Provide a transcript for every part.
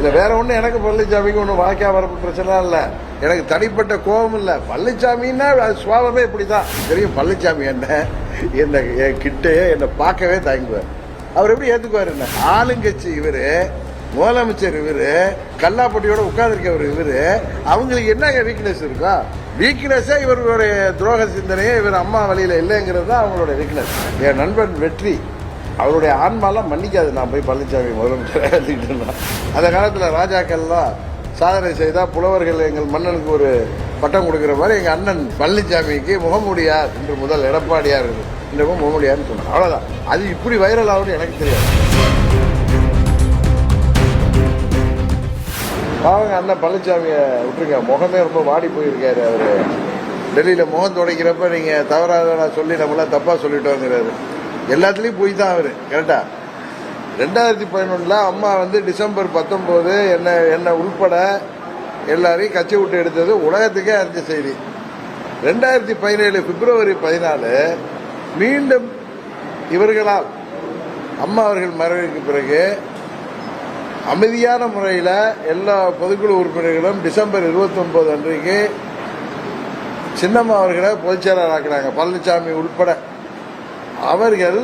இல்லை வேற ஒன்றும் எனக்கு பழனிசாமிக்கு ஒன்றும் வாய்க்கா வரப்பு பிரச்சனை இல்லை. எனக்கு தனிப்பட்ட கோபம் இல்லை. பழனிசாமின்னா அது சுவாபமே இப்படி தான் தெரியும் பழனிசாமி என்ன என்ன என் கிட்டே என்னை பார்க்கவே தயங்குவார். அவர் எப்படி ஏற்றுக்குவார் என்ன? ஆளுங்கட்சி இவர் முதலமைச்சர் இவர் கல்லாப்பட்டியோட உட்கார்ந்துருக்கவர் இவர் அவங்களுக்கு என்னங்க வீக்னஸ் இருக்கா? வீக்னஸே இவருடைய துரோக சிந்தனையே இவர் அம்மா வழியில் இல்லைங்கிறது தான் அவங்களோட வீக்னஸ் என் நண்பன் வெற்றி. அவருடைய ஆன்மாலாம் மன்னிக்காது. நான் போய் பழனிசாமி முதலமைச்சர் அந்த காலத்தில் ராஜாக்கள்லாம் சாதனை செய்தால் புலவர்கள் எங்கள் மன்னனுக்கு ஒரு பட்டம் கொடுக்குற மாதிரி எங்கள் அண்ணன் பழனிசாமிக்கு முகமுடியார் என்று முதல் எடப்பாடியார் இருக்கு முகமுடியார்னு சொன்னார். அவ்வளோதான் அது இப்படி வைரல் ஆகும்னு எனக்கு தெரியாது. பாவங்க அண்ணன் பழனிசாமியை விட்டுருங்க. முகமே ரொம்ப வாடி போயிருக்காரு அவர். டெல்லியில் முகம் துடைக்கிறப்ப நீங்கள் தவறாக நான் சொல்லி நம்மளாம் தப்பாக சொல்லிட்டோங்கிறாரு. எல்லாத்துலேயும் போய் தான் அவர் கரெக்டாக ரெண்டாயிரத்தி பதினொன்றில் அம்மா வந்து டிசம்பர் பத்தொம்போது என்னை என்னை உள்பட எல்லாரையும் கட்சி விட்டு எடுத்தது உலகத்துக்கே அறிஞ்ச செய்தி. ரெண்டாயிரத்தி பதினேழு பிப்ரவரி பதினாலு மீண்டும் இவர்களால் அம்மா அவர்கள் மறைவுக்கு பிறகு அமைதியான முறையில் எல்லா பொதுக்குழு உறுப்பினர்களும் டிசம்பர் 29 அன்றைக்கு சின்னம்மா அவர்களை பொதுச்செயலாளர் ஆக்குறாங்க பழனிசாமி உள்பட அவர்கள்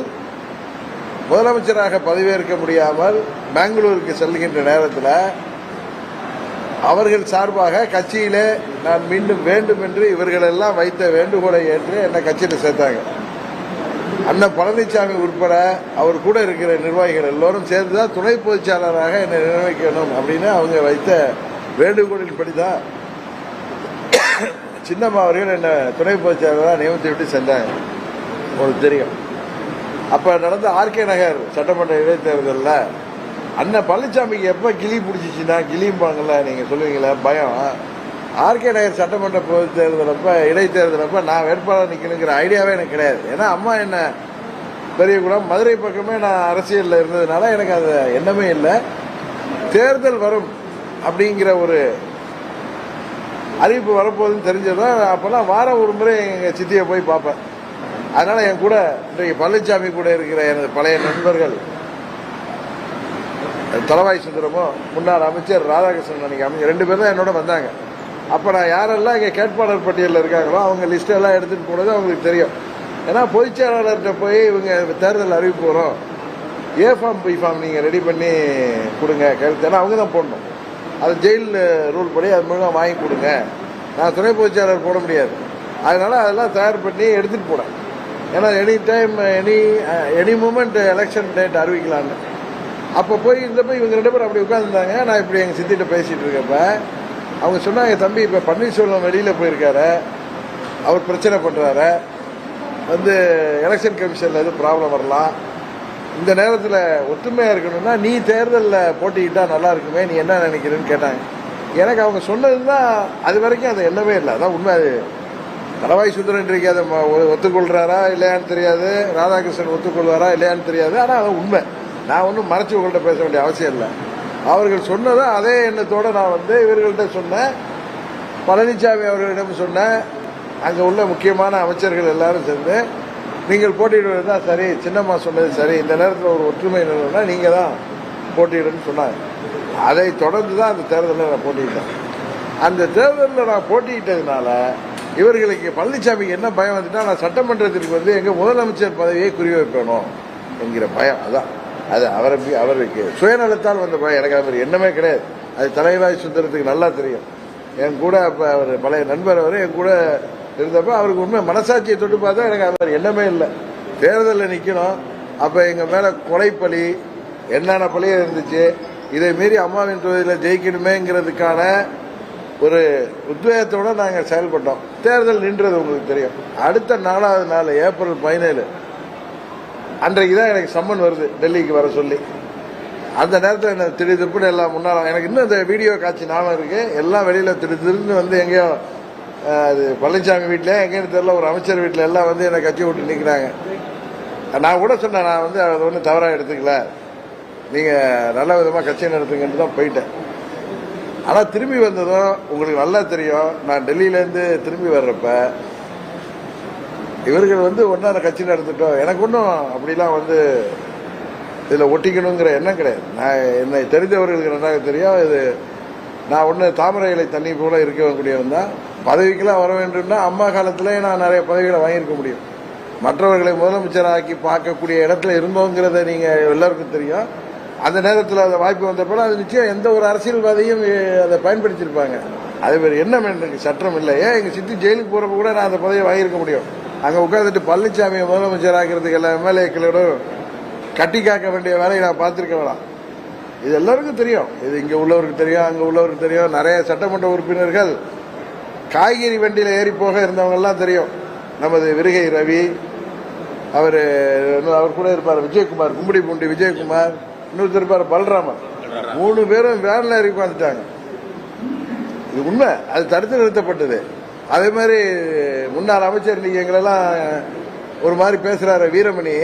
முதலமைச்சராக பதவியேற்க முடியாமல் பெங்களூருக்கு செல்கின்ற நேரத்தில் அவர்கள் சார்பாக கட்சியிலே நான் மீண்டும் வேண்டும் என்று இவர்களெல்லாம் வைத்த வேண்டுகோளை ஏற்று என்னை கட்சியில் சேர்த்தாங்க. அண்ணன் பழனிசாமி உட்பட அவர் கூட இருக்கிற நிர்வாகிகள் எல்லோரும் சேர்ந்து தான் துணை பொதுச்செயலாளராக என்னை நிர்வகிக்கணும் அப்படின்னு அவங்க வைத்த வேண்டுகோளின் படிதான் சின்னம்மா அவர்கள் என்னை துணை பொதுச்செயலாளராக நியமித்து விட்டு சென்றாங்க. உங்களுக்கு தெரியும். அப்போ நடந்த ஆர்கே நகர் சட்டமன்ற இடைத்தேர்தலில் அண்ணன் பழனிசாமிக்கு எப்போ கிளி பிடிச்சிச்சின்னா கிளிம்பாங்கல்ல நீங்கள் சொல்லுவீங்களே பயம். ஆர்கே நகர் சட்டமன்ற பொது தேர்தலப்ப இடைத்தேர்தலப்ப நான் வேட்பாளர் நிற்கணுங்கிற ஐடியாவே எனக்கு கிடையாது. ஏன்னா அம்மா என்ன பெரியகுளம் மதுரை பக்கமே நான் அரசியலில் இருந்ததுனால எனக்கு அது எண்ணமே இல்லை. தேர்தல் வரும் அப்படிங்கிற ஒரு அறிவிப்பு வரப்போகுதுன்னு தெரிஞ்சதும் அப்போல்லாம் வாரம் ஒரு முறை எங்கள் சித்தியை போய் பார்ப்பேன். அதனால என் கூட இன்றைக்கு பழனிசாமி கூட இருக்கிற எனது பழைய நண்பர்கள் தலவாய் சுந்தரமும் முன்னாள் அமைச்சர் ராதாகிருஷ்ணன் அன்னைக்கு அமைச்சர் ரெண்டு பேரும் தான் என்னோட வந்தாங்க. அப்போ நான் யாரெல்லாம் இங்கே கேட்பாளர் பட்டியலில் இருக்காங்களோ அவங்க லிஸ்ட் எல்லாம் எடுத்துகிட்டு போனது அவங்களுக்கு தெரியும். ஏன்னா பொதுச் செயலாளர்கிட்ட போய் இவங்க தேர்தல் அறிவிப்பு வரும். ஏ ஃபார்ம் பி ஃபார்ம் நீங்கள் ரெடி பண்ணி கொடுங்க கருத்து ஏன்னா அவங்க தான் போடணும். அது ஜெயில் ரூல் படி அது மூலமாக வாங்கி கொடுங்க. நான் துணை பொதுச் செயலாளர் போட முடியாது. அதனால அதெல்லாம் தயார் பண்ணி எடுத்துகிட்டு போனேன். ஏன்னா any time any any moment election date அறிவிக்கலான்னு அப்போ போய் இருந்தப்போ இவங்க ரெண்டு பேரும் அப்படி உட்காந்துருந்தாங்க நான் இப்படி எங்கள் சித்திட்ட பேசிகிட்டு இருக்கப்ப அவங்க சொன்னாங்க தம்பி இப்போ பன்னீர்செல்வம் வெளியில் போயிருக்காரு. அவர் பிரச்சனை பண்ணுறாரு வந்து எலெக்ஷன் கமிஷனில் எதுவும் ப்ராப்ளம் வரலாம். இந்த நேரத்தில் ஒற்றுமையாக இருக்கணும்னா நீ தேர்தலில் போட்டிக்கிட்டால் நல்லா இருக்குமே நீ என்ன நினைக்கிறேன்னு கேட்டாங்க. எனக்கு அவங்க சொன்னது தான் அது வரைக்கும் அது எண்ணமே இல்லை. அதான் உண்மை அது தலவாய் சுந்தரன் இன்றைக்கு அதை ஒத்துக்கொள்கிறாரா ஒத்துக்கொள்றாரா இல்லையான்னு தெரியாது. ராதாகிருஷ்ணன் ஒத்துக்கொள்வாரா இல்லையான்னு தெரியாது. ஆனால் அது உண்மை. நான் ஒன்றும் மறைச்சி உங்கள்கிட்ட பேச வேண்டிய அவசியம் இல்லை. அவர்கள் சொன்னதை அதே எண்ணத்தோடு நான் வந்து இவர்கள்ட்ட சொன்னேன். பழனிசாமி அவர்களிடம் சொன்னேன். அங்கே உள்ள முக்கியமான அமைச்சர்கள் எல்லாரும் சேர்ந்து நீங்கள் போட்டியிடுவது தான் சரி. சின்னம்மா சொன்னது சரி. இந்த நேரத்தில் ஒரு ஒற்றுமை நிலவுனா நீங்கள் தான் போட்டியிடுன்னு சொன்னாங்க. அதை தொடர்ந்து தான் அந்த தேர்தலில் நான் போட்டியிட்டேன். அந்த தேர்தலில் நான் போட்டியிட்டதுனால இவர்களுக்கு பழனிசாமிக்கு என்ன பயம் வந்துட்டா நான் சட்டமன்றத்திற்கு வந்து எங்கள் முதலமைச்சர் பதவியை குறிவைக்கணும் என்கிற பயம். அதான். அது அவரை அவருக்கு சுயநலத்தால் வந்த பயம். எனக்கு அவர் எண்ணமே கிடையாது. அது தலைவாய் சுந்தரத்துக்கு நல்லா தெரியும். என் கூட அப்போ அவர் பழைய நண்பர் அவர் என் கூட இருந்தப்ப அவருக்கு உண்மை மனசாட்சியை தொட்டு பார்த்தா எனக்கு அவர் எண்ணமே இல்லை. தேர்தலில் நிற்கணும் அப்போ எங்கள் மேலே கொலைப்பலி என்னென்ன பழியும் இருந்துச்சு இதை மீறி அம்மாவின் தொகுதியில் ஜெயிக்கணுமேங்கிறதுக்கான ஒரு உத்வேகத்தோட நாங்கள் செயல்பட்டோம். தேர்தல் நின்றது உங்களுக்கு தெரியும். அடுத்த நாலாவது நாள் ஏப்ரல் பதினேழு. அன்றைக்கு தான் எனக்கு சம்மன் வருது டெல்லிக்கு வர சொல்லி. அந்த நேரத்தில் என்ன திடீர் திப்புன்னு எல்லாம் முன்னால் எனக்கு இன்னும் இந்த வீடியோ காட்சி நாளும் இருக்குது எல்லாம் வெளியில் திரு திருன்னு வந்து எங்கேயோ அது பழனிசாமி வீட்டில் எங்கேன்னு தெரியல ஒரு அமைச்சர் வீட்டில் எல்லாம் வந்து என்னை கட்சி விட்டு நிற்கிறாங்க நான் கூட சொன்னேன் நான் வந்து அதை ஒன்றும் தவறாக எடுத்துக்கல. நீங்கள் நல்ல விதமாக கட்சி நடத்துங்கன்ட்டு தான் போயிட்டேன். ஆனால் திரும்பி வந்ததும் உங்களுக்கு நல்லா தெரியும். நான் டெல்லியிலேருந்து திரும்பி வர்றப்ப இவர்கள் வந்து ஒன்றா கட்சி நடந்துட்டோம் எனக்கு ஒன்றும் அப்படிலாம் வந்து இதில் ஒட்டிக்கணுங்கிற எண்ணம் கிடையாது. நான் என்னை தெரிந்தவர்களுக்கு நன்றாக தெரியும். இது நான் ஒன்று தாமரை இலை தண்ணி போல இருக்கக்கூடியவன் தான். பதவிக்கெல்லாம் வர வேண்டும்னா அம்மா காலத்திலே நான் நிறைய பதவிகளை வாங்கியிருக்க முடியும். மற்றவர்களை முதலமைச்சராக்கி பார்க்கக்கூடிய இடத்துல இருந்தோங்கிறத நீங்கள் எல்லாருக்கும் தெரியும். அந்த நேரத்தில் அந்த வாய்ப்பு வந்தப்போ அது நிச்சயம் எந்த ஒரு அரசியல்வாதியும் அதை பயன்படுத்தியிருப்பாங்க. அதே மாதிரி என்ன எனக்கு சட்டம் இல்லை. ஏன் எங்கள் சித்தி ஜெயிலுக்கு போகிறப்ப கூட நான் அந்த பதவியை வாங்கியிருக்க முடியும்? அங்கே உட்காந்துட்டு பழனிசாமியை முதலமைச்சர் ஆக்கிறதுக்கு எல்லா எம்எல்ஏக்களோடும் கட்டி காக்க வேண்டிய வேலையை நான் பார்த்துருக்க வேணாம் இது எல்லாருக்கும் தெரியும். இது இங்கே உள்ளவருக்கு தெரியும் அங்கே உள்ளவருக்கு தெரியும். நிறைய சட்டமன்ற உறுப்பினர்கள் காய்கறி வண்டியில் ஏறி போக இருந்தவங்கெல்லாம் தெரியும். நமது விருகை ரவி அவர் அவர் கூட இருப்பார் விஜயகுமார் கும்படி பூண்டி விஜயகுமார். இன்னொருத்தர் இருப்பார் பலராமன். மூணு பேரும் வேனில் ஏறி உட்காந்துட்டாங்க இது உண்மை. அது தடுத்து நிறுத்தப்பட்டது. அதே மாதிரி முன்னாள் அமைச்சர் நீங்க எங்களெல்லாம் ஒரு மாதிரி பேசுறாரு வீரமணி.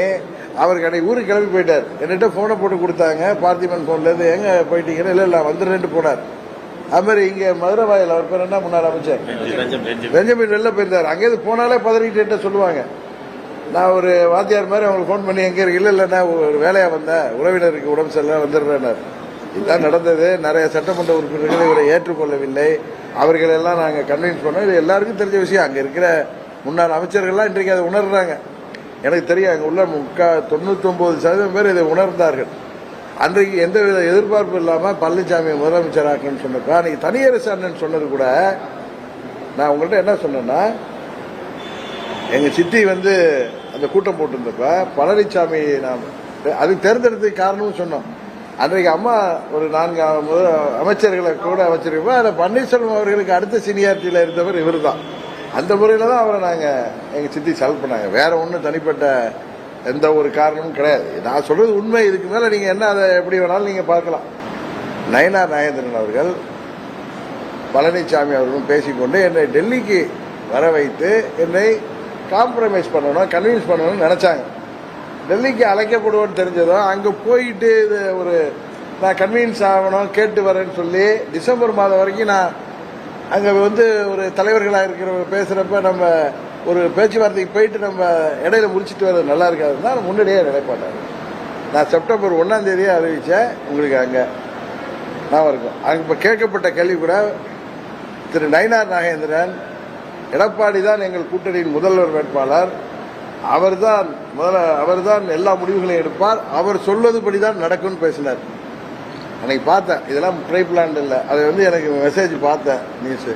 அவர் கடை ஊருக்கு கிளம்பி போயிட்டார். என்கிட்ட போனை போட்டு கொடுத்தாங்க. பார்த்திபன் போன்ல இருந்து எங்க போயிட்டீங்கன்னு? இல்ல இல்ல வந்துடுறேன்ட்டு போனார். அது மாதிரி இங்க மதுரை வாயில் அவர் பேர் என்ன? முன்னாள் அமைச்சர். பெஞ்சமின் வெளில போயிருந்தார். அங்கேயிருந்து போனாலே பதறிக்கிட்டே சொல்லுவாங்க. நான் ஒரு வாத்தியார் மாதிரி அவங்களுக்கு ஃபோன் பண்ணி எங்கே இருக்கு இல்லை இல்லைண்ணா ஒரு வேலையாக வந்தேன். உறவினருக்கு உடம்பு சரியில்லை வந்துடுறேன்னார் இதுதான் நடந்தது. நிறைய சட்டமன்ற உறுப்பினர்கள் இவரை ஏற்றுக்கொள்ளவில்லை. அவர்களெல்லாம் நாங்கள் கன்வின்ஸ் பண்ணோம். இது எல்லாருக்கும் தெரிஞ்ச விஷயம். அங்கே இருக்கிற முன்னாள் அமைச்சர்கள்லாம் இன்றைக்கு அதை உணர்றாங்க. எனக்கு தெரியும் அங்கே உள்ள முக்கா தொண்ணூத்தொம்பது சதவீதம் பேர் இதை உணர்ந்தார்கள். அன்றைக்கு எந்தவித எதிர்பார்ப்பு இல்லாமல் பழனிசாமியை முதலமைச்சர் ஆக்கணும்னு சொன்னப்ப அன்னைக்கு தனியரசு அண்ணன் சொன்னது கூட நான் உங்கள்கிட்ட என்ன சொன்னேன்னா எங்கள் சித்தி வந்து அந்த கூட்டம் போட்டிருந்தப்ப பழனிசாமி நாம் அதுக்கு தேர்ந்தெடுத்ததுக்கு காரணமும் சொன்னோம். அன்றைக்கு அம்மா ஒரு நான்கு அமைச்சர்களை கூட அமைச்சிருக்கப்ப அதில் பன்னீர்செல்வம் அவர்களுக்கு அடுத்த சீனியாரிட்டியில் இருந்தவர் இவர் தான் அந்த முறையில் தான் அவரை நாங்கள் எங்கள் சித்தி செலக்ட் பண்ணாங்க. வேற ஒன்றும் தனிப்பட்ட எந்த ஒரு காரணமும் கிடையாது. நான் சொல்கிறது உண்மை. இதுக்கு மேலே நீங்கள் என்ன அதை எப்படி வேணாலும் நீங்கள் பார்க்கலாம். நயனார் நாயேந்திரன் அவர்கள் பழனிசாமி அவர்களும் பேசிக்கொண்டு என்னை டெல்லிக்கு வர வைத்து என்னை காம்ப்ரமைஸ் பண்ணணும் கன்வின்ஸ் பண்ணணும்னு நினச்சாங்க. டெல்லிக்கு அழைக்கப்படுவோன்னு தெரிஞ்சதும் அங்கே போயிட்டு இது ஒரு நான் கன்வின்ஸ் ஆகணும் கேட்டு வரேன்னு சொல்லி டிசம்பர் மாதம் வரைக்கும் நான் அங்கே வந்து ஒரு தலைவர்களாக இருக்கிறவங்க பேசுகிறப்ப நம்ம ஒரு பேச்சுவார்த்தைக்கு போயிட்டு நம்ம இடையில முடிச்சுட்டு வர்றது நல்லா இருக்காதுன்னா நான் முன்னாடியே நிலைப்பாட்டாங்க நான் செப்டம்பர் ஒன்றாம் தேதியே அறிவித்தேன் உங்களுக்கு அங்கே நான் இருக்கும். அங்கே இப்போ கேட்கப்பட்ட கேள்வி கூட திரு நயினார் நாகேந்திரன் எடப்பாடி தான் எங்கள் கூட்டணியின் முதல்வர் வேட்பாளர். அவர்தான் முதல்ல அவர்தான் எல்லா முடிவுகளையும் எடுப்பார். அவர் சொல்வதுபடி தான் நடக்கும்னு பேசினார். அன்னைக்கு பார்த்தேன். இதெல்லாம் ட்ரை பிளான் இல்லை. அது வந்து எனக்கு மெசேஜ் பார்த்தேன் நியூஸ்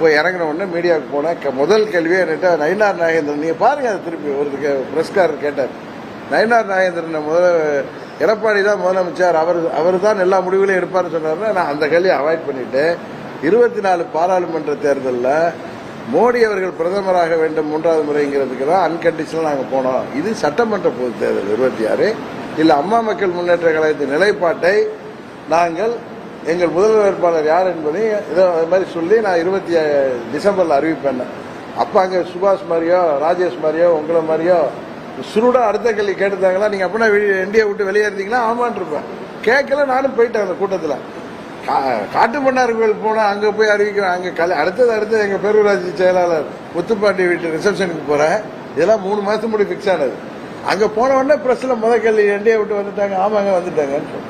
போய் இறங்கின உடனே மீடியாவுக்கு போனேன். க- முதல் கேள்வியே என்கிட்ட நயினார் நாகேந்திரன். நீங்கள் பாருங்க அதை திருப்பி ஒரு பிரஸ்காரர் கேட்டார். நயினார் நாகேந்திரன் முதல் எடப்பாடி தான் முதலமைச்சர் அவர் அவர் தான் எல்லா முடிவுகளையும் எடுப்பார்னு சொன்னார்னா நான் அந்த கேள்வியை அவாய்ட் பண்ணிவிட்டு இருபத்தி நாலு பாராளுமன்ற தேர்தலில் மோடி அவர்கள் பிரதமராக வேண்டும் மூன்றாவது முறைங்கிறதுக்கு தான் அன்கண்டிஷனல் நாங்கள் போனோம். இது சட்டமன்ற பொது தேர்தல் இருபத்தி ஆறு. இல்லை அம்மா மக்கள் முன்னேற்ற கழகத்தின் நிலைப்பாட்டை நாங்கள் எங்கள் முதல்வர் வேட்பாளர் யார் என்பதை இதோ அது மாதிரி சொல்லி நான் இருபத்தி டிசம்பரில் அறிவிப்பேன். அப்போ அங்கே சுபாஷ் மாதிரியோ ராஜேஷ் மாதிரியோ உங்களை மாதிரியோ சுருடா அடுத்த கேள்வி கேட்டுட்டாங்களா நீங்கள் அப்படின்னா இந்தியா விட்டு வெளியே ஆமான் இருப்பேன் கேட்கல நானும் போயிட்டேன் அந்த கூட்டத்தில். காட்டு மன்னார் கோயில் போனால் அங்கே போய் அறிவிக்கிறேன். அங்கே கலை அடுத்தது அடுத்தது எங்கள் பேரூராட்சி செயலாளர் முத்துப்பாண்டி வீட்டு ரிசப்ஷனுக்கு போகிறேன் இதெல்லாம் மூணு மாதம் முடி ஃபிக்ஸ் ஆனது. அங்கே போன உடனே ப்ரெஸ்ஸில் முத கேள்வி இந்தியா விட்டு வந்துட்டாங்க ஆமாங்க வந்துட்டாங்கன்னு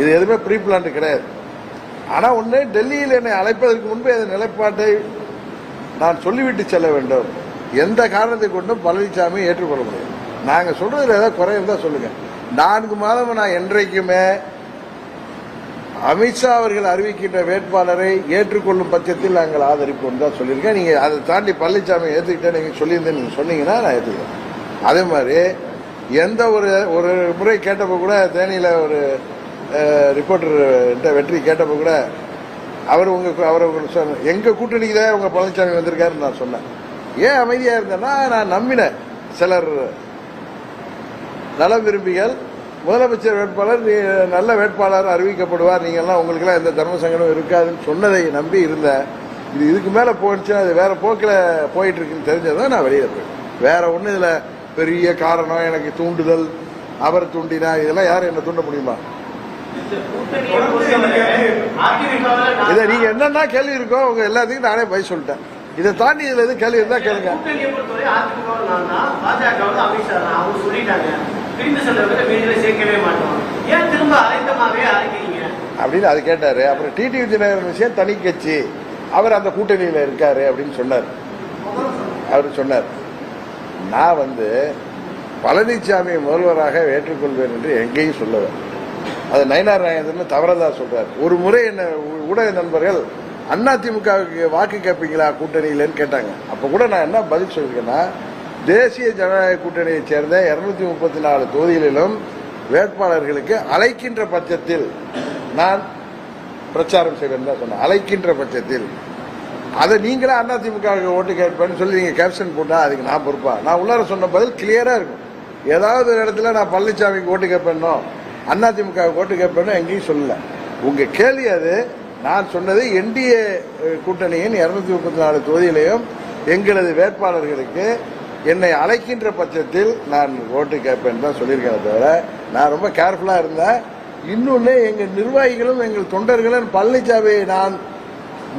இது எதுவுமே ப்ரீ பிளான்ட் கிடையாது. ஆனால் ஒன்று டெல்லியில் என்னை அழைப்பதற்கு முன்பே அந்த நிலைப்பாட்டை நான் சொல்லிவிட்டு செல்ல வேண்டும். எந்த காரணத்தை கொண்டும் பழனிசாமி ஏற்றுக்கொள்ள முடியாது. நாங்கள் சொல்கிறதுல ஏதாவது குறை இருந்தால் சொல்லுங்கள் நான்கு மாதம் நான் என்றைக்குமே அமித்ஷா அவர்கள் அறிவிக்கின்ற வேட்பாளரை ஏற்றுக்கொள்ளும் பட்சத்தில் நாங்கள் ஆதரிப்போம் தான் சொல்லியிருக்கேன். நீங்க அதை தாண்டி பழனிசாமி ஏற்றுக்கிட்டே நீங்கள் சொல்லியிருந்தேன் நீங்க சொன்னீங்கன்னா நான் ஏற்றுக்கிறேன் அதே மாதிரி எந்த ஒரு ஒரு முறை கேட்டப்போ கூட தேனியில ஒரு ரிப்போர்ட்டர் வெற்றி கேட்டப்போ கூட அவர் உங்க அவர் உங்களுக்கு சொன்ன எங்க கூட்டணிக்கு தான் உங்க பழனிசாமி வந்திருக்காருன்னு நான் சொன்னேன். ஏன் அமைதியா இருந்தேன்னா நான் நம்பினேன். சிலர் நல விரும்பிகள் முதலமைச்சர் வேட்பாளர் நீ நல்ல வேட்பாளர் அறிவிக்கப்படுவார். நீங்கள்லாம் உங்களுக்கெல்லாம் எந்த தர்ம சங்கடம் இருக்காதுன்னு சொன்னதை நம்பி இருந்தேன் இது இதுக்கு மேலே போயிடுச்சுன்னா அது வேற போக்கில் போயிட்டு இருக்குன்னு தெரிஞ்சதான் நான் வெளியே போயிட்டேன். வேற ஒன்றும் இதில் பெரிய காரணம் எனக்கு தூண்டுதல் அவர் தூண்டினா இதெல்லாம் யாரும் என்ன தூண்ட முடியுமா? இதை நீங்க என்னென்ன கேள்வி இருக்கோ உங்க எல்லாத்துக்கும் நானே பதில் சொல்லிட்டேன். இதை தாண்டி இதுல எதுவும் கேள்வி இருந்தா கேளுங்க. பிரிந்து சென்றவங்க வீடுகளை சேர்க்கவே மாட்டோம். ஏன் திரும்ப அழைத்தமாவே அழைக்கிறீங்க? அப்படின்னு அது கேட்டாரு. அப்புறம் டிடி விஜயநகர் விஷயம் தனி கட்சி. அவர் அந்த கூட்டணியில் இருக்காரு அப்படின்னு சொன்னார். அவர் சொன்னார். நான் வந்து பழனிசாமியை முதல்வராக ஏற்றுக்கொள்வேன் என்று எங்கேயும் சொல்லுவேன் அது நயினார் நாகேந்திரன் தவறதா சொல்றார். ஒரு முறை என்ன ஊடக நண்பர்கள் அதிமுகவுக்கு வாக்கு கேட்பீங்களா கூட்டணியிலன்னு கேட்டாங்க. அப்ப கூட நான் என்ன பதில் சொல்லியிருக்கேன்னா தேசிய ஜனநாயக கூட்டணியைச் சேர்ந்த இருநூத்தி முப்பத்தி நாலு தொகுதிகளிலும் வேட்பாளர்களுக்கு அழைக்கின்ற பட்சத்தில் நான் பிரச்சாரம் செய்வேன் தான் சொன்னேன். அழைக்கின்ற பட்சத்தில். அதை நீங்களே அதிமுக ஓட்டு கேட்பேன்னு சொல்லி நீங்க கேப்ஷன் போட்டா அதுக்கு நான் பொறுப்பா? நான் உள்ளார சொன்ன பதில் கிளியரா இருக்கும். ஏதாவது ஒரு இடத்துல நான் பழனிசாமிக்கு ஓட்டு கேட்பேனோ அதிமுக ஓட்டு கேட்பேனோ எங்கேயும் சொல்லல. உங்க கேள்வி அது. நான் சொன்னது என்டிஏ கூட்டணியின் இருநூத்தி முப்பத்தி நாலு தொகுதியிலையும் எங்களது வேட்பாளர்களுக்கு என்னை அழைக்கின்ற பட்சத்தில் நான் ஓட்டு கேட்பேன் தான் சொல்லியிருக்கேன் தவிர நான் ரொம்ப கேர்ஃபுல்லாக இருந்தேன். இன்னொன்று எங்கள் நிர்வாகிகளும் எங்கள் தொண்டர்களும் பழனிசாமியை நான்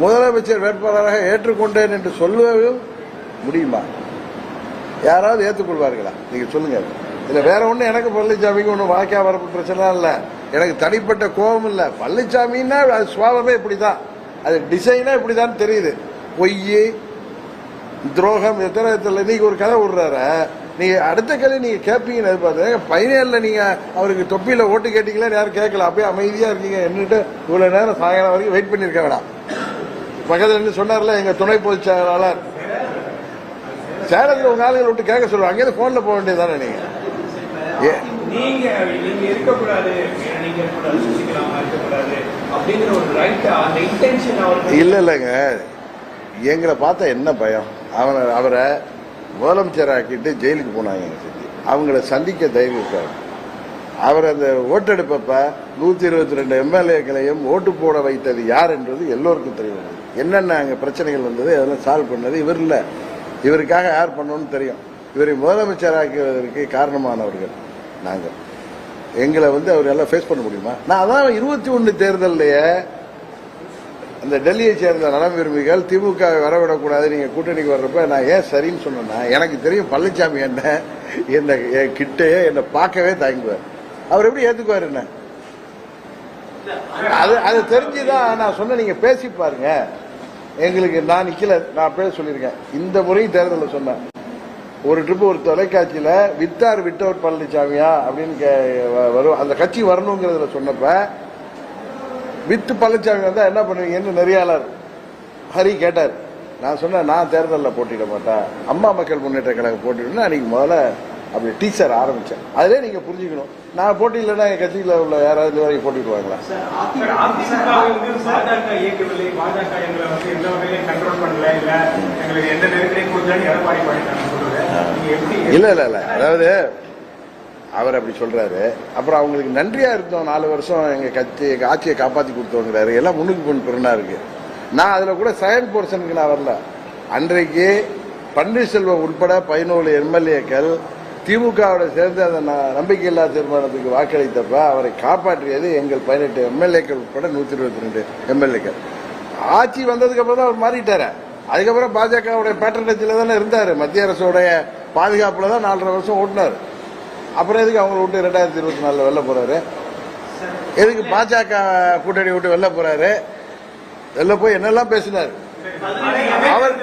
முதலமைச்சர் வேட்பாளராக ஏற்றுக்கொண்டேன் என்று சொல்லவும் முடியுமா? யாராவது ஏற்றுக்கொள்வார்களா? நீங்கள் சொல்லுங்கள் இதில் வேற ஒன்றும் எனக்கு பழனிசாமிக்கு ஒன்றும் வாழ்க்கையாக வரப்பு பிரச்சனை இல்லை. எனக்கு தனிப்பட்ட கோபம் இல்லை. பழனிசாமின்னா அது சுவாபமே இப்படி தான் அது டிசைனாக இப்படி தான் தெரியுது. பொய் துரோகம் எத்தனை எத்தனை இன்னைக்கு ஒரு கதை விடுறாரு? நீங்க அடுத்த கேள்வி நீங்க கேட்பீங்கன்னு எதிர்பார்த்தேன் பதினேழுல நீங்க அவருக்கு தொப்பியில ஓட்டு கேட்டீங்களா யாரும் கேட்கல. அப்படியே அமைதியா இருக்கீங்க. என்னட்டு இவ்வளவு நேரம் சாயங்காலம் வரைக்கும் வெயிட் பண்ணிருக்க வேணாம் பக்கத்துல சொன்னார்ல எங்க துணை பொதுச் செயலாளர். சேலத்துல உங்க ஆளுகளை விட்டு கேட்க சொல்லுவாங்க. அங்கேயிருந்து போன்ல போக வேண்டியதுதானே நீங்க? ஏ- நீங்க நீங்க இருக்கக்கூடாது. நீங்க இருக்கக்கூடாது. சுசிகலாமா இருக்கக்கூடாது. அப்படிங்கிற ஒரு ரைட் அந்த இன்டென்ஷன் அவருக்கு இல்ல இல்லைங்க. எங்களை பார்த்தா என்ன பயம்? அவனை அவரை முதலமைச்சர் ஆக்கிட்டு ஜெயிலுக்கு போனாங்க எங்க சித்தி. அவங்கள சந்திக்க தைரியம் இருக்காரு. அவர் அந்த ஓட்டெடுப்பப்ப நூத்தி இருபத்தி ரெண்டு எம்எல்ஏக்களையும் ஓட்டு போட வைத்தது யார் என்றது எல்லோருக்கும் தெரியும் என்னென்ன அங்கே பிரச்சனைகள் வந்தது அதெல்லாம் சால்வ் பண்ணது இவர் இல்லை. இவருக்காக யார் பண்ணணும்னு தெரியும். இவரை முதலமைச்சராக்குவதற்கு காரணமானவர்கள் நாங்கள். எங்களை வந்து அவர் எல்லாம் ஃபேஸ் பண்ண முடியுமா? நான் அதான் இருபத்தி ஒன்று தேர்தல்லையே அந்த டெல்லியை சேர்ந்த நலம் விரும்பிகள் திமுக வரவிடக்கூடாது நீங்க கூட்டணிக்கு வர்றப்ப நான் ஏன் சரின்னு சொன்னேன்னா எனக்கு தெரியும் பழனிசாமி என்ன என்ன என் கிட்டேயே என்னை பார்க்கவே தயங்குவார். அவர் எப்படி ஏத்துக்குவார் என்ன? அது அது தெரிஞ்சுதான் நான் சொன்ன நீங்க பேசி பாருங்க. எங்களுக்கு நான் நிக்கல நான் பேச சொல்லியிருக்கேன். இந்த முறையும் தேர்தலில் சொன்னேன். ஒரு ட்ரிப் ஒரு தொலைக்காட்சியில வித்தார் விட்டவர் பழனிசாமியா அப்படின்னு கே- வரும். அந்த கட்சி வரணுங்கிறதுல சொன்னப்ப வித்து பழனிசாமி வந்தா என்ன பண்ணுவீங்கன்னு நெறியாளர் ஹரி கேட்டார் நான் சொன்னேன் நான் தேர்தலில் போட்டியிட மாட்டேன். அம்மா மக்கள் முன்னேற்ற கழகம் போட்டிடுன்னு அன்னைக்கு முதல்ல அப்படி டீச்சர் ஆரம்பிச்சேன். அதிலே நீங்க புரிஞ்சுக்கணும். நான் போட்டியில்லைன்னா என் கட்சியில் உள்ள யாராவது வரைக்கும் போட்டிடுவாங்களா இல்ல இல்ல இல்ல. அதாவது அவர் அப்படி சொல்றாரு. அப்புறம் அவங்களுக்கு நன்றியா இருந்தோம். நாலு வருஷம் எங்க கட்சி ஆட்சியை காப்பாத்தி கொடுத்தோங்கிறாரு. எல்லாம் முன்னுக்கு கொண்டு பிறனா இருக்கு. நான் அதுல கூட செகண்ட் போர்ஷனுக்கு நான் வரல. அன்றைக்கு பன்னீர்செல்வம் உட்பட பதினோரு எம்எல்ஏக்கள் திமுகவோட சேர்ந்து அந்த நம்பிக்கையில்லா தீர்மானத்துக்கு வாக்களித்தப்ப அவரை காப்பாற்றியது எங்கள் பதினெட்டு எம்எல்ஏக்கள் உட்பட நூத்தி இருபத்தி ரெண்டு எம்எல்ஏக்கள். ஆட்சி வந்ததுக்கு அப்புறம் தான் அவர் மாறிட்டார். அதுக்கப்புறம் பாஜகவுடைய பேட்டர்னேஜில் தானே இருந்தார். மத்திய அரசோடைய பாதுகாப்புல தான் நாலரை வருஷம் ஓட்டினார். அப்புறம் எதுக்கு அவங்கள விட்டு ரெண்டாயிரத்தி இருபத்தி நாலில் வெளில போகிறாரு எதுக்கு பாஜக கூட்டணி விட்டு வெளில போகிறாரு வெளில போய் என்னெல்லாம் பேசினார்? அவர்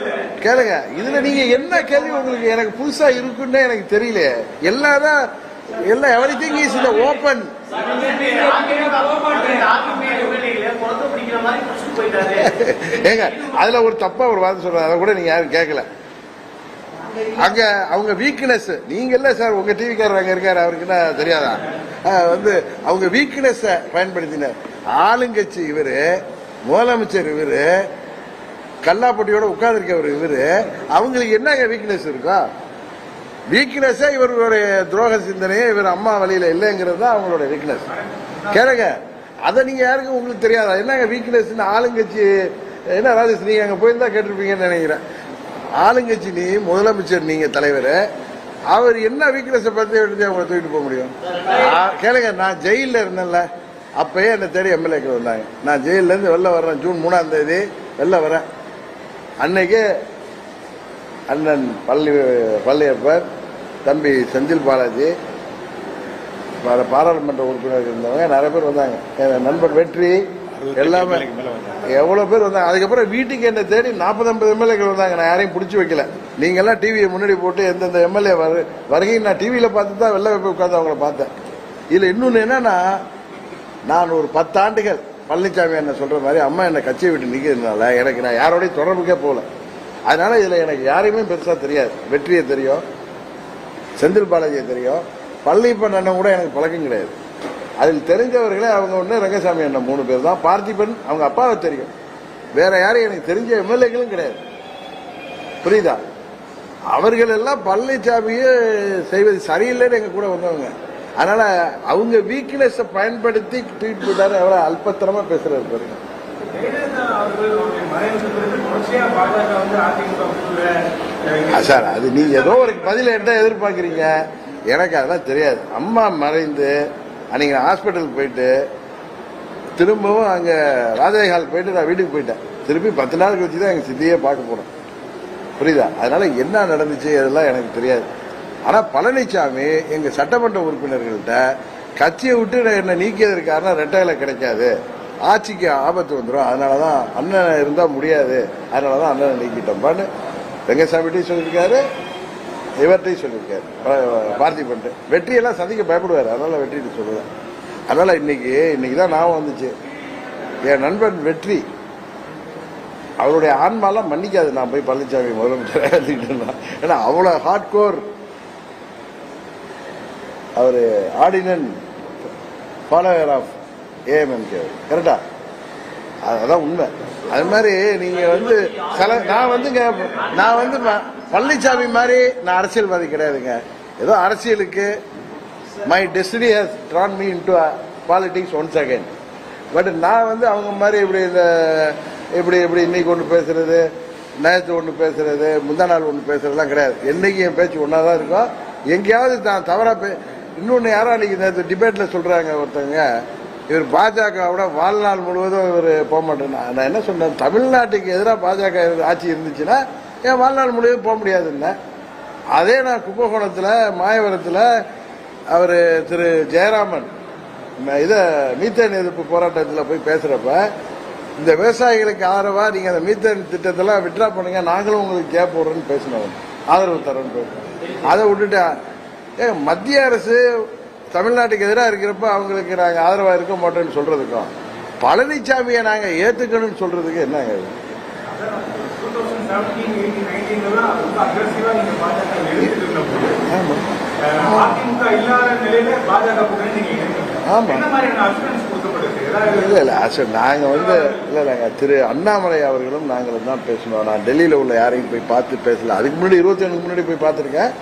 கேளுங்க இதுல நீங்க என்ன கேள்வி உங்களுக்கு எனக்கு புதுசா இருக்குன்னு எனக்கு தெரியல எல்லாரும் எல்லாம் எவ்ரி திங் இஸ் இந்த ஓப்பன் ஏங்க அதுல ஒரு தப்பா ஒரு வார்த்தை சொல்றாரு. அதை கூட நீங்க யாரும் கேட்கல அங்க அவங்க வீக்னஸ் நீங்க இல்ல சார் உங்க டிவிக்காரர் அங்க இருக்காரு அவருக்கு என்ன தெரியாதா? வந்து அவங்க வீக்னஸ் பயன்படுத்தினர். ஆளுங்கட்சி இவரு முதலமைச்சர் இவரு கல்லாப்பட்டியோட உட்கார்ந்துருக்கவர் இவரு அவங்களுக்கு என்னங்க வீக்னஸ் இருக்கா? வீக்னஸே இவர்களுடைய துரோக சிந்தனையே இவர் அம்மா வழியில இல்லைங்கிறது தான் அவங்களோட வீக்னஸ் கேளுங்க அதை நீங்க யாருக்கும் உங்களுக்கு தெரியாதா? என்னங்க வீக்னஸ் ஆளுங்கட்சி என்ன ராஜேஷ் நீங்க அங்க போயிருந்தா கேட்டிருப்பீங்கன்னு நினைக்கிறேன். ஆளுங்கட்சி நீ முதலமைச்சர் நீங்க தலைவர் அவர் என்ன வீக்னஸ் பத்தி எடுத்து அவங்களை தூக்கிட்டு போக முடியும்? கேளுங்க நான் ஜெயில இருந்தேன்ல அப்பயே என்ன தேடி எம்எல்ஏக்கள் வந்தாங்க. நான் ஜெயில இருந்து வெளில வர்றேன் ஜூன் மூணாம் தேதி வெளில வரேன் அன்னைக்கு அண்ணன் பள்ளி பள்ளியப்பர் தம்பி செந்தில் பாலாஜி பாராளுமன்ற உறுப்பினர் இருந்தவங்க நிறைய பேர் வந்தாங்க. என் நண்பர் வெற்றி எல்லாமே எவ்வளோ பேர் வந்தாங்க? அதுக்கப்புறம் வீட்டுக்கு என்ன தேடி நாற்பது ஐம்பது எம்எல்ஏக்கள் வந்தாங்க. நான் யாரையும் பிடிச்சி வைக்கல. நீங்கெல்லாம் டிவியை முன்னாடி போட்டு எந்தெந்த எம்எல்ஏ வரு வருகையும் நான் டிவியில் பார்த்து தான் வெளில போய் உட்காந்து அவங்கள பார்த்தேன். இதில் இன்னொன்று என்னன்னா நான் ஒரு பத்தாண்டுகள் பழனிசாமி என்ன சொல்ற மாதிரி அம்மா என்னை கட்சியை விட்டு நிற்கிறதுனால எனக்கு நான் யாரோடையும் தொடர்புக்கே போகல. அதனால இதில் எனக்கு யாரையுமே பெருசாக தெரியாது. வெற்றியை தெரியும் செந்தில் பாலாஜியை தெரியும். பழனிப்பன் அண்ணன் கூட எனக்கு பழக்கம் கிடையாது. அதில் தெரிஞ்சவர்களே அவங்க ஒன்று ரங்கசாமி அண்ணன் மூணு பேர் தான். பார்த்திபன் அவங்க அப்பாவை தெரியும். வேற யாரும் எனக்கு தெரிஞ்ச எம்எல்ஏக்களும் கிடையாது. புரியுதா? அவர்கள் எல்லாம் பழனிசாமியே செய்வது சரியில்லைன்னு எங்க கூட வந்தவங்க. அதனால அவங்க வீக்னஸை பயன்படுத்தி ட்வீட் பண்ணாரு எவ்வளோ அல்பத்தனமா பேசுறாரு பாருங்க. சார் அது நீங்க ஏதோ ஒரு பதில் என்ன எதிர்பார்க்குறீங்க. எனக்கு அதெல்லாம் தெரியாது. அம்மா மறைந்து அன்றைக்கி நான் ஹாஸ்பிட்டலுக்கு போயிட்டு திரும்பவும் அங்கே ராஜாஜி ஹால் போயிட்டு நான் வீட்டுக்கு போயிட்டேன். திருப்பி பத்து நாள் கழிச்சு தான் எங்கள் சித்தியே பார்க்க போனேன் புரியுதா? அதனால என்ன நடந்துச்சு அதெல்லாம் எனக்கு தெரியாது. ஆனால் பழனிசாமி எங்கள் சட்டமன்ற உறுப்பினர்கள்ட்ட கட்சியை விட்டு என்னை நீக்கியது காரணம் ரெட்டையில கிடைக்காது. ஆட்சிக்கு ஆபத்து வந்துடும் அதனால தான் அண்ணன் இருந்தால் முடியாது. அதனால தான் அண்ணனை நீக்கிட்டோம்பான்னு வெங்கசாமிட்டையும் சொல்லியிருக்காரு. இவர்கிட்டையும் சொல்லியிருக்காரு. பா- பார்த்திபன்ட்டு வெற்றியெல்லாம் சந்திக்க பயப்படுவார். அதனால் வெற்றிட்டு சொல்லுவேன். அதனால் இன்னைக்கு இன்னைக்கு தான் ஞாபகம் வந்துச்சு. என் நண்பன் வெற்றி அவருடைய ஆன்மாலாம் மன்னிக்காது. நான் போய் பழனிசாமி முதலமைச்சர் ஏன்னா அவ்வளோ hard core our ardent follower of AMMK correct அதுதான் உண்மை. அது மாதிரி நீங்கள் வந்து சில நான் வந்துங்க நான் வந்து பழனிசாமி மாதிரி நான் அரசியல்வாதி கிடையாதுங்க. ஏதோ அரசியலுக்கு my destiny has drawn me into politics once again but நான் வந்து அவங்க மாதிரி இப்படி இந்த இப்படி இப்படி இன்னைக்கு ஒன்று பேசுறது நேற்று ஒன்று பேசுறது முந்தா நாள் ஒன்று பேசுறதுலாம் கிடையாது. என்னைக்கு என் பேச்சு ஒன்றா தான் இருக்கும் எங்கேயாவது நான் தவறாக பே இன்னொன்று யாரோ அன்னைக்கு நேற்று டிபேட்டில் சொல்கிறாங்க ஒருத்தங்க. இவர் பாஜகவோட வாழ்நாள் முழுவதும் இவர் போக மாட்டேன் நான் என்ன சொன்னேன்? தமிழ்நாட்டுக்கு எதிராக பாஜக ஆட்சி இருந்துச்சுன்னா என் வாழ்நாள் முழுவதும் போக முடியாது இல்லை அதே நான் கும்பகோணத்தில் மாயவரத்தில் அவர் திரு ஜெயராமன் இதை மீத்தேன் எதிர்ப்பு போராட்டத்தில் போய் பேசுகிறப்ப இந்த விவசாயிகளுக்கு ஆதரவாக நீங்கள் அந்த மீத்தேன் திட்டத்தெல்லாம் விட்ரா பண்ணுங்க நாங்களும் உங்களுக்கு கேப் போடுறோன்னு பேசினோம். ஆதரவு தரோன்னு பேசுறோம் அதை விட்டுட்டு ஏ மத்திய அரசு தமிழ்நாட்டுக்கு எதிராக இருக்கிறப்ப அவங்களுக்கு நாங்கள் ஆதரவாக இருக்க மாட்டோம்னு சொல்கிறதுக்கும் பழனிசாமியை நாங்கள் ஏற்றுக்கணும்னு சொல்கிறதுக்கு என்னங்க இது? 2017, 18, 19 எல்லாம் ரொம்ப aggressive-ஆ நீங்க பாஜக அஹ், அதிமுக இல்லாத நிலையில பாஜக கூட்டணி நீங்க இருக்கீங்க. ஆமா. என்ன மாதிரியான? ஏதாவது இல்ல இல்ல சார் நாங்க வந்து இல்ல இல்லைங்க திரு அண்ணாமலை அவர்களும் நாங்களும் தான் பேசணும் நான் டெல்லியில உள்ள யாரையும் போய் பார்த்து பேசல அதுக்கு முன்னாடி இருபத்தி ஏழுக்கு முன்னாடி போய் பார்த்துருக்கேன்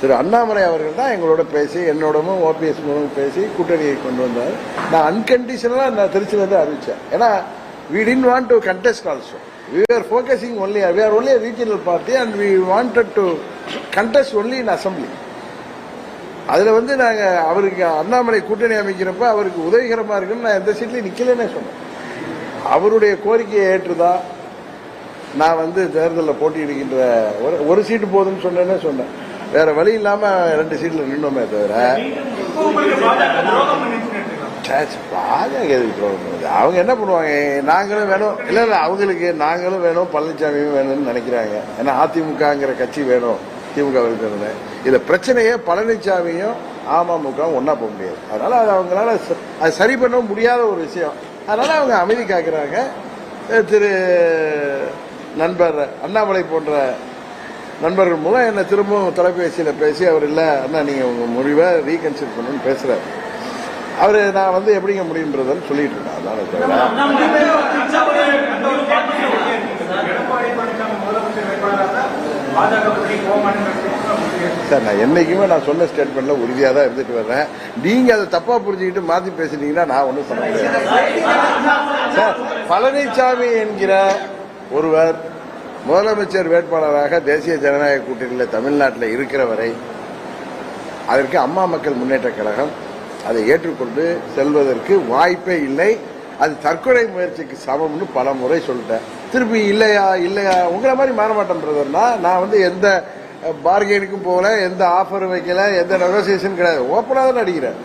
திரு அண்ணாமலை அவர்கள் தான் எங்களோட பேசி என்னோடவும் ஓபிஎஸ் மூலம் பேசி கூட்டணியை கொண்டு வந்தார் நான் அன்கண்டிஷனலாக நான் திருச்சியில இருந்து அறிவிச்சேன் ஏன்னா we didn't want to contest also we were focusing only we are only a regional party and we wanted to contest only in assembly. அதுல வந்து நாங்க அவருக்கு அண்ணாமலை கூட்டணி அமைக்கிறப்ப அவருக்கு உதவிகரமா இருக்குன்னு நான் எந்த சீட்லயும் நிக்கலன்னே சொன்னேன். அவருடைய கோரிக்கையை ஏற்றுதான் நான் வந்து தேர்தலில் போட்டியிடுகின்ற ஒரு ஒரு சீட்டு போதும்னு சொன்னேன்னே சொன்னேன். வேற வழி இல்லாம ரெண்டு சீட்ல நின்னோமே தவிர. பாஜக எதுக்கு பண்ணுது? அவங்க என்ன பண்ணுவாங்க? நாங்களும் வேணும். இல்ல இல்ல அவங்களுக்கு நாங்களும் வேணும். பழனிசாமியும் வேணும்னு நினைக்கிறாங்க. ஏன்னா அதிமுகங்கிற கட்சி வேணும். திமுக இருக்கிறது இதுல பிரச்சனையே பழனிசாமியும் அமமுகவும் ஒன்னா போக முடியாது. அதனால அது அவங்களால அது சரி பண்ண முடியாத ஒரு விஷயம். அதனால அவங்க அமைதி காக்குறாங்க. திரு நண்பர் அண்ணாமலை போன்ற நண்பர்கள் மூலம் என்ன திரும்பவும் தொலைபேசியில் பேசி அவர் இல்லை அண்ணா நீங்கள் உங்கள் முடிவை ரீகன்சிடர் பண்ணணும்னு பேசுகிறார் அவரு நான் வந்து எப்படிங்க முடியுன்றதுன்னு சொல்லிட்டு இருக்கேன் தவிர மாட்டேன்னு சார் நான் என்னைக்குமே நான் சொன்ன ஸ்டேட்மெண்ட்ல உறுதியா தான் இருந்துட்டு வர்றேன். நீங்க அதை தப்பா புரிஞ்சுக்கிட்டு மாத்தி பேசுனீங்கன்னா நான் ஒன்றும் பண்ண முடியாது. சார் பழனிசாமி என்கிற ஒருவர் முதலமைச்சர் வேட்பாளராக தேசிய ஜனநாயக கூட்டணியில் தமிழ்நாட்டில் இருக்கிற வரை அதற்கு அம்மா மக்கள் முன்னேற்ற கழகம் அதை ஏற்றுக்கொண்டு செல்வதற்கு வாய்ப்பே இல்லை. அது தற்கொலை முயற்சிக்கு சமம்னு பல முறை சொல்லிட்டேன். திருப்பி இல்லையா இல்லையா உங்களை மாதிரி மாற மாட்டேன் பிரதர்னா நான் வந்து எந்த பார்கெனுக்கும் போகல எந்த ஆஃபரும் வைக்கல எந்த நெகோசியேஷன் கிடையாது. ஓப்பனாக தான் அடிக்கிறேன்.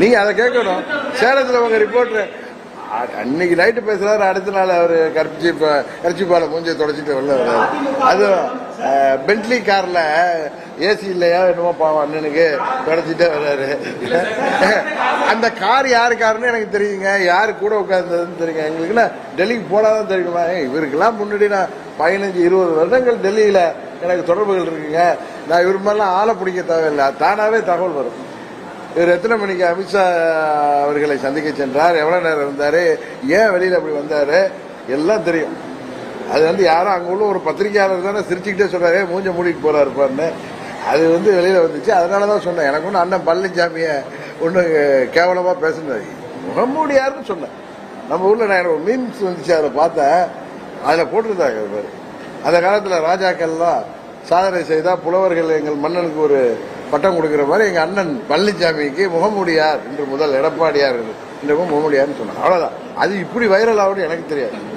நீங்க அதை கேட்கணும். சேலத்துல உங்க ரிப்போர்ட்டர் அன்னைக்கு நைட்டு பேசுறாரு அடுத்த நாள் அவர் கரிச்சி கரிச்சி பால மூஞ்சி தொடச்சிட்டு வெளில வர்றாரு அதுவும் பென்ட்லி கார்ல ஏசி இல்லையா என்னமோ பாவம் அண்ணனுக்கு தொடச்சிட்டே வர்றாரு. அந்த கார் யாரு காருன்னு எனக்கு தெரியுங்க. யாரு கூட உட்காந்ததுன்னு தெரியுங்க. எங்களுக்குன்னா டெல்லிக்கு போனாதான் தெரியுமா? இவருக்கெல்லாம் முன்னாடி நான் பதினஞ்சு இருபது வருடங்கள் டெல்லியில எனக்கு தொடர்புகள் இருக்குங்க. நான் இவர் மாதிரிலாம் ஆளை பிடிக்க தேவையில்லை. தானாவே தகவல் வரும். இவர் எத்தனை மணிக்கு அமித்ஷா அவர்களை சந்திக்க சென்றார்? எவ்வளவு நேரம் இருந்தாரு? ஏன் வெளியில அப்படி வந்தாரு? எல்லாம் தெரியும். அது வந்து யாரும் அங்க உள்ள ஒரு பத்திரிகையாளர் தானே சிரிச்சுக்கிட்டே சொல்றாரு. மூஞ்ச மூடிட்டு போறாரு பாருன்னு. அது வந்து வெளியில வந்துச்சு. அதனாலதான் சொன்னேன். எனக்கு ஒன்று அண்ணன் பழனிசாமிய ஒன்றும் கேவலமா பேசுனது. முகமூடியாருன்னு சொன்னேன். நம்ம ஊர்ல நான் ஒரு மீம்ஸ் வந்துச்சு. அதை பார்த்தேன். அதுல போட்டிருந்தாங்க அது அந்த காலத்துல ராஜாக்கள்லாம் சாதனை செய்தா புலவர்கள் எங்கள் மன்னனுக்கு ஒரு பட்டம் கொடுக்கிற மாதிரி எங்கள் அண்ணன் பழனிசாமிக்கு முகமூடியார் என்று முதல் எடப்பாடியார் இன்றைக்கும் முகமூடியார்னு சொன்னாங்க. அவ்வளோதான் அது இப்படி வைரல் ஆகும்னு எனக்கு தெரியாது.